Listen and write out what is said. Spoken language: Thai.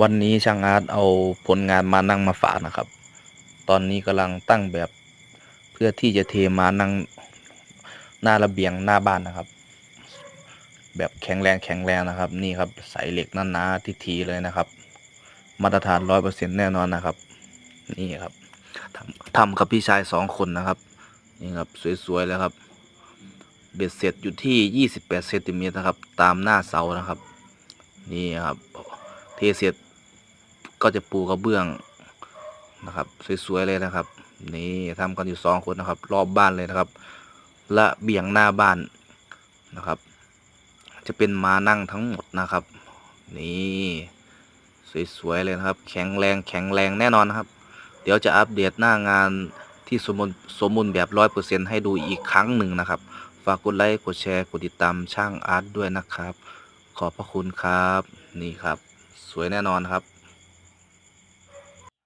วันนี้ช่างอาร์ตเอาผลงานมานั่งมาฝากนะครับ ตอนนี้กำลังตั้งแบบเพื่อที่จะเทมานั่งหน้าระเบียงหน้าบ้านนะครับ แบบแข็งแรงแข็งแรงนะครับ นี่ครับใส่เหล็กหนาๆทิทีเลยนะครับ มาตรฐานร้อยเปอร์เซ็นแน่นอนนะครับ นี่ครับทำทำกับพี่ชายสองคนนะครับ นี่ครับสวยๆเลยครับ เบ็ดเสร็จอยู่ที่28เซนติเมตรนะครับ ตามหน้าเสานะครับ นี่ครับเทเสร็จ ก็จะปูกระเบื้องนะครับ สวยๆเลยนะครับ นี่ทำกันอยู่สองคนนะครับ รอบบ้านเลยนะครับและเบี่ยงหน้าบ้านนะครับ จะเป็นมานั่งทั้งหมดนะครับ นี่สวยๆเลยนะครับ แข็งแรงแข็งแรงแน่นอนนะครับ เดี๋ยวจะอัปเดตหน้างานที่สมบูรณ์สมบูรณ์แบบร้อยเปอร์เซ็นให้ดูอีกครั้งหนึ่งนะครับ ฝากกดไลค์กดแชร์กดติดตามช่างอาร์ตด้วยนะครับ ขอบพระคุณครับ นี่ครับ สวยแน่นอนครับ